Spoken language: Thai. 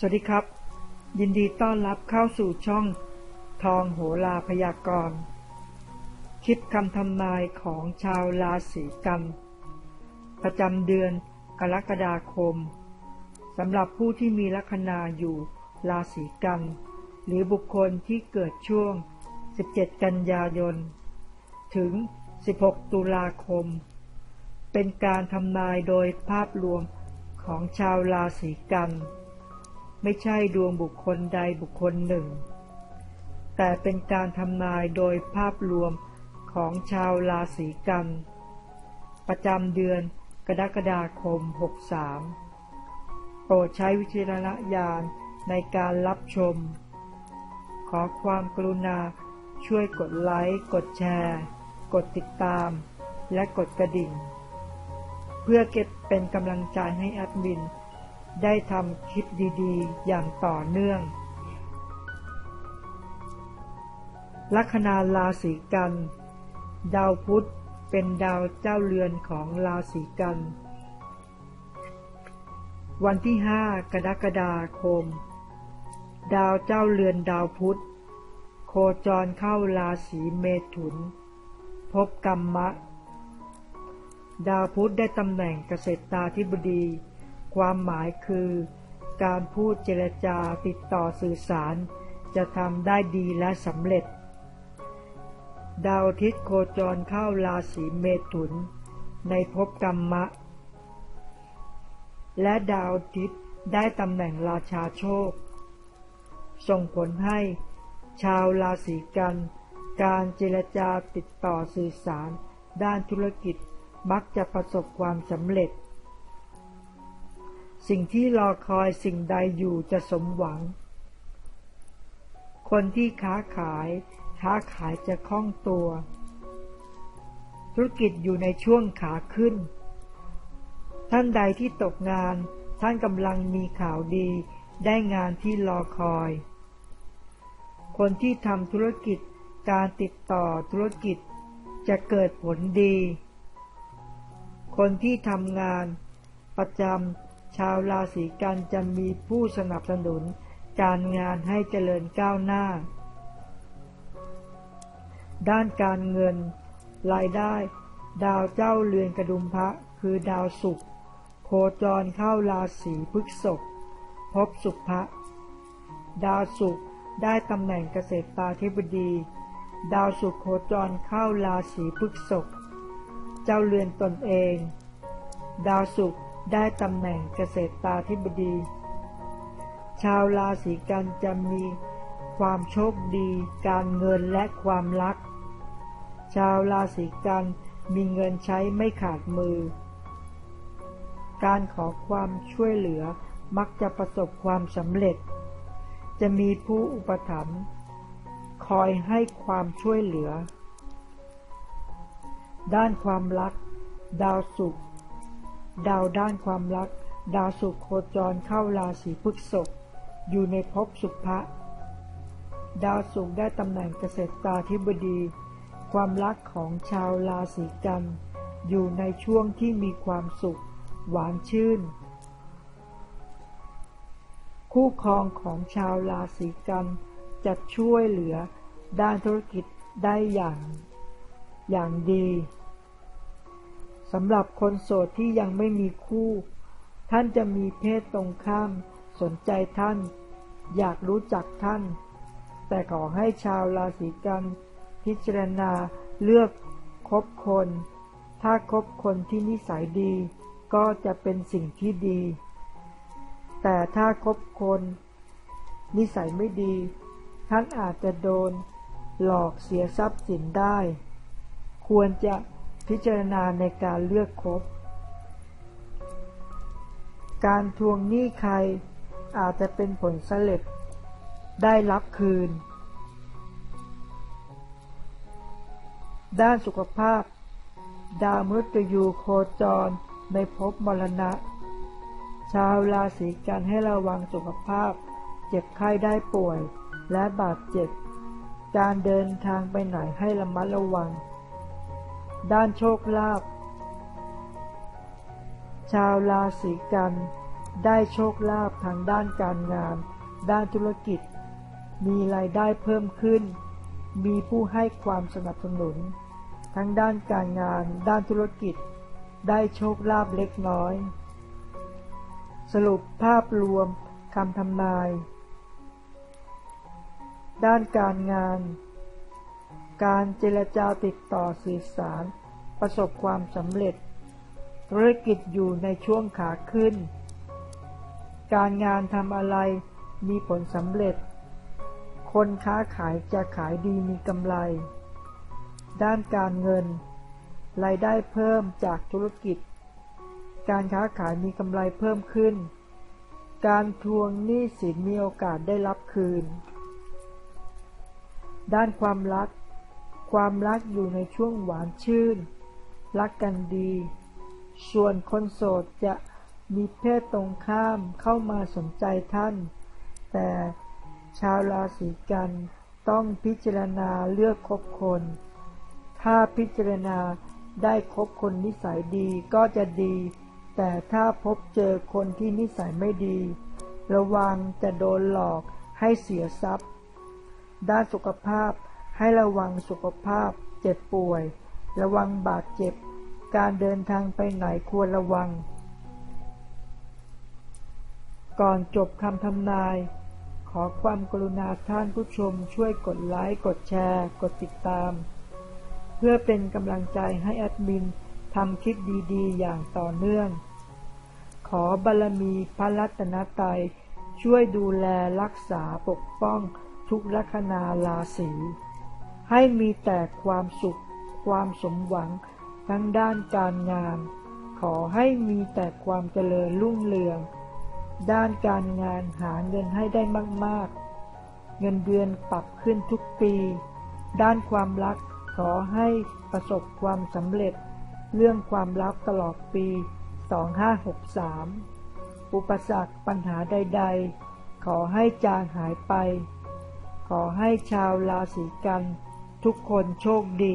สวัสดีครับ ยินดีต้อนรับเข้าสู่ช่องทองโหราพยากรณ์คิดคำทำนายของชาวราศีกันประจำเดือนกรกฎาคมสำหรับผู้ที่มีลัคนาอยู่ราศีกันหรือบุคคลที่เกิดช่วง 17 กันยายน ถึง 16 ตุลาคม เป็นการทำนายโดยภาพรวมของชาวราศีกัน ไม่ใช่ดวงบุคคลใดบุคคลหนึ่ง แต่เป็นการทำนายโดยภาพรวมของชาวราศีกัน ประจำเดือนกรกฎาคม 63 โปรดใช้วิจารณญาณในการรับชม ขอความกรุณาช่วยกดไลค์ กดแชร์ กดติดตาม และกดกระดิ่ง เพื่อเก็บเป็นกำลังใจให้แอดมิน ได้ทำคลิปดีๆ อย่างต่อเนื่อง ลัคนาราศีกัน ดาวพุธเป็นดาวเจ้าเรือนของราศีกัน วันที่ 5 กรกฎาคม ดาวเจ้าเรือนดาวพุธ โคจรเข้าราศีเมถุน พบกรรมะ ดาวพุธได้ตำแหน่งเกษตราธิบดี ความหมายคือ การพูดเจรจาติดต่อสื่อสาร จะทำได้ดีและสำเร็จ ดาวอาทิตย์โคจรเข้าราศีเมถุน ในภพกรรมะ และดาวอาทิตย์ได้ตำแหน่งราชาโชค ส่งผลให้ ชาวราศีกัน การเจรจาติดต่อสื่อสาร ด้านธุรกิจมักจะประสบความสำเร็จ สิ่งที่รอคอยสิ่งใดอยู่จะสมหวัง คนที่ค้าขายค้าขายจะคล่องตัว ธุรกิจอยู่ในช่วงขาขึ้น ท่านใดที่ตกงานท่านกำลังมีข่าวดีได้งานที่รอคอย คนที่ทำธุรกิจการติดต่อธุรกิจจะเกิดผลดี คนที่ทำงานประจำ ชาวราศีกันจะมีผู้สนับสนุนการงานให้เจริญก้าวหน้า ด้านการเงิน รายได้ ดาวเจ้าเรือนกระดุมพระคือดาวศุกร์โคจรเข้าราศีพฤษภพบสุภะดาวศุกร์ได้ตำแหน่งเกษตรตาธิบดี ดาวศุกร์โคจรเข้าราศีพฤษภเจ้าเรือนตนเอง ดาวศุกร์ ได้ตำแหน่งเกษตรตาธิบดี ชาวราศีกันจะมีความโชคดี การเงินและความรัก ชาวราศีกันมีเงินใช้ไม่ขาดมือ การขอความช่วยเหลือมักจะประสบความสำเร็จ จะมีผู้อุปถัมภ์คอยให้ความช่วยเหลือ ด้านความรัก ดาวศุกร์ ดาวด้านความรัก ดาวศุกร์โคจรเข้าราศีพฤษภอยู่ในภพสุภะดาวศุกร์ได้ตำแหน่งเกษตราธิบดี ความรักของชาวราศีกันอยู่ในช่วงที่มีความสุข หวานชื่น คู่ครองของชาวราศีกันจะช่วยเหลือด้านธุรกิจได้อย่าง อย่างดี สำหรับคนโสดที่ยังไม่มีคู่ ท่านจะมีเพศตรงข้าม สนใจท่าน อยากรู้จักท่าน แต่ขอให้ชาวราศีกันพิจารณาเลือกคบคน ถ้าคบคนที่นิสัยดี ก็จะเป็นสิ่งที่ดี แต่ถ้าคบคน นิสัยไม่ดี ท่านอาจจะโดน หลอกเสียทรัพย์สินได้ ควรจะ พิจารณาในการเลือกคบ การทวงหนี้ใครอาจจะเป็นผลสเร็จได้รับคืน ด้านสุขภาพ ดาวมฤตยูโคจรในภพมรณะ ชาวราศีกันให้ระวังสุขภาพ เจ็บไข้ได้ป่วยและบาดเจ็บ การเดินทางไปไหนให้ระมัดระวัง ด้านโชคลาภชาวราศีกัน ได้โชคลาภทางด้านการงาน ด้านธุรกิจ มีรายได้เพิ่มขึ้น มีผู้ให้ความสนับสนุน ทั้งด้านการงาน ด้านธุรกิจ ได้โชคลาภเล็กน้อย สรุปภาพรวมคำทำนาย ด้านการงาน การเจรจาติดต่อสื่อสาร ประสบความสำเร็จ ธุรกิจอยู่ในช่วงขาขึ้น การงานทำอะไรมีผลสำเร็จ คนค้าขายจะขายดีมีกำไร ด้านการเงิน รายได้เพิ่มจากธุรกิจ การค้าขายมีกำไรเพิ่มขึ้น การทวงหนี้สินมีโอกาสได้รับคืน ด้านความรัก ความรักอยู่ในช่วงหวานชื่น รักกันดี ส่วนคนโสดจะมีเพศตรงข้ามเข้ามาสนใจท่าน แต่ชาวราศีกันต้องพิจารณาเลือกคบคน ถ้าพิจารณาได้คบคนนิสัยดีก็จะดี แต่ถ้าพบเจอคนที่นิสัยไม่ดี ระวังจะโดนหลอกให้เสียทรัพย์ ด้านสุขภาพ ให้ระวังสุขภาพ เจ็บป่วย ระวังบาดเจ็บ การเดินทางไปไหนควรระวัง ก่อนจบคำทำนาย ขอความกรุณาท่านผู้ชมช่วยกดไลค์ กดแชร์ กดติดตาม เพื่อเป็นกำลังใจให้แอดมินทำคลิปดีๆ อย่างต่อเนื่อง ขอบารมีพระรัตนตรัยช่วยดูแลรักษาปกป้องทุกลัคนาราศี ให้มีแต่ความสุข ความสมหวังทั้งด้านการงาน ขอให้มีแต่ความเจริญรุ่งเรือง ด้านการงานหาเงินให้ได้มากๆ เงินเดือนปรับขึ้นทุกปี ด้านความรักขอให้ประสบความสำเร็จ เรื่องความรักตลอดปี 2563 อุปสรรคปัญหาใด ๆ ขอให้จางหายไป ขอให้ชาวราศีกัน ทุกคนโชคดี